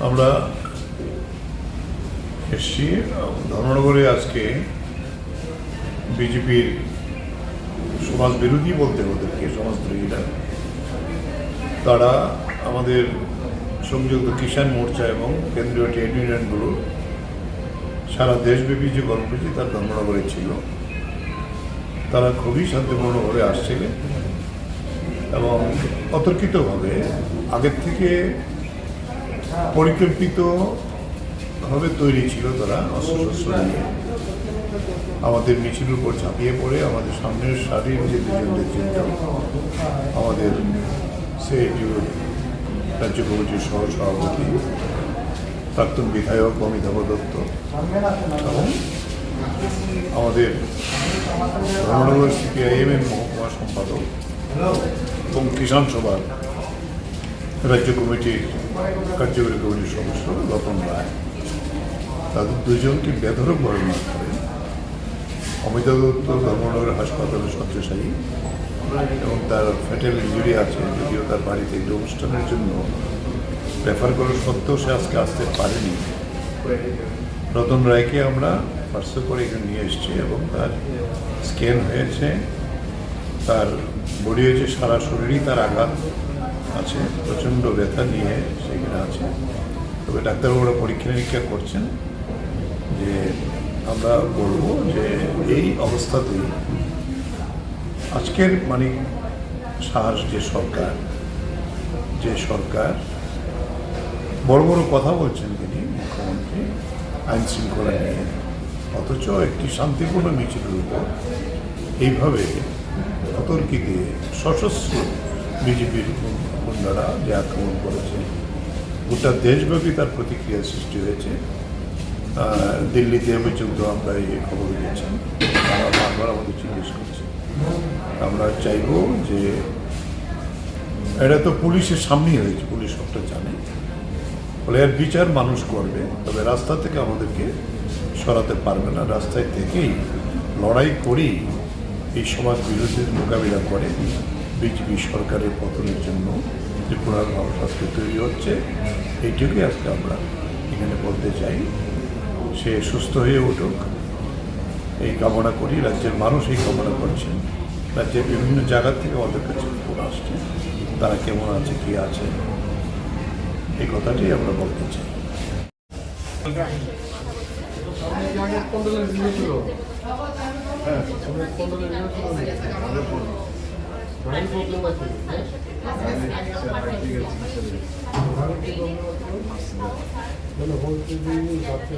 আমরা এসছি ধর্মনগরে আজকে বিজেপির সমাজ বিরোধী বলতে ওদেরকে সমাজদ্রোহীরা তারা আমাদের সংযুক্ত কিষাণ মোর্চা এবং কেন্দ্রীয় ট্রেড ইউনিয়নগুলো, সারা দেশব্যাপী যে কর্মসূচি তার ধর্মনগরে ছিল তারা খুবই শান্তিপূর্ণভাবে আসছিলেন এবং অতর্কিতভাবে আগের থেকে পরিকল্পিতভাবে তৈরি ছিল তারা অস্ত্রশস্ত্র নিয়ে। আমাদের মিছিলের উপর ঝাঁপিয়ে পড়ে, আমাদের সামনের সারির যে দুজন নেতৃত্ব আমাদের সিআইটিউ রাজ্য কমিটির সহ সভাপতি প্রাক্তন বিধায়ক অমিতাভ দত্ত, এবং আমাদের ধর্মনগর সিপিআইএম এর মহকুমা সম্পাদক এবং কিষাণ সভার রাজ্য কমিটির কার্যকরী কমিটির সদস্য রতন রায়। তাদের দুজনকে বেধরকভাবে মার করে অমিতাভ দত্ত ধর্মনগর হাসপাতালে শয্যাশায়ী এবং তার ফ্যাটাল ইঞ্জুরি আছে যদিও তার বাড়িতে একটি অনুষ্ঠানের জন্য রেফার করার সত্ত্বেও সে আজকে আসতে পারেনি। রতন রায়কে আমরা হোয়াটসঅ্যাপ করে এখানে নিয়ে এসেছি এবং তার স্ক্যান হয়েছে। তার বডি হয়েছে সারা শরীরই তার আঘাত। আছে, প্রচণ্ড ব্যথা নিয়ে সেখানে আছে। তবে ডাক্তারবাবুরা পরীক্ষা নিরীক্ষা করছেন যে আমরা বলব যে এই অবস্থাতেই আজকের মানে সাহস যে সরকার যে সরকার, বড় বড় কথা বলছেন তিনি মুখ্যমন্ত্রী, আইন শৃঙ্খলা নিয়ে। অথচ একটি শান্তিপূর্ণ মিছিলের উপর এইভাবে অতর্কিতে সশস্ত্র বিজেপির গুন্ডারা যে আক্রমণ করেছে। গোটা দেশব্যাপী তার প্রতিক্রিয়া সৃষ্টি হয়েছে। দিল্লিতে পর্যন্ত আমরা এই খবর পেয়েছি তারা বারবার আমাদের জিজ্ঞেস করছে। আমরা চাইব যে এটা তো পুলিশের সামনেই হয়েছে, পুলিশ সবটা জানে। ফলে এর বিচার মানুষ করবে, তবে রাস্তা থেকে আমাদেরকে সরাতে পারবে না। রাস্তায় থেকেই লড়াই করেই এই সমাজ বিরোধীর মোকাবিলা করে। বিজেপি সরকারের পতনের জন্য মানুষ আজকে তৈরি হচ্ছে। এইটুকুই আজকে আমরা এখানে বলতে চাই। সে সুস্থ হয়ে উঠুক। এই কামনা করি, রাজ্যের মানুষ এই কামনা করছেন। রাজ্যের বিভিন্ন জায়গা থেকে আমাদের কাছে ফোন আসছে। তারা কেমন আছে, কি আছে, এই কথাটি আমরা বলতে চাই। হ্যাঁ কন্ডোলেন্স দিয়েছিল গাড়ি প্রবলেম আছে না না বলতে দিই যাতে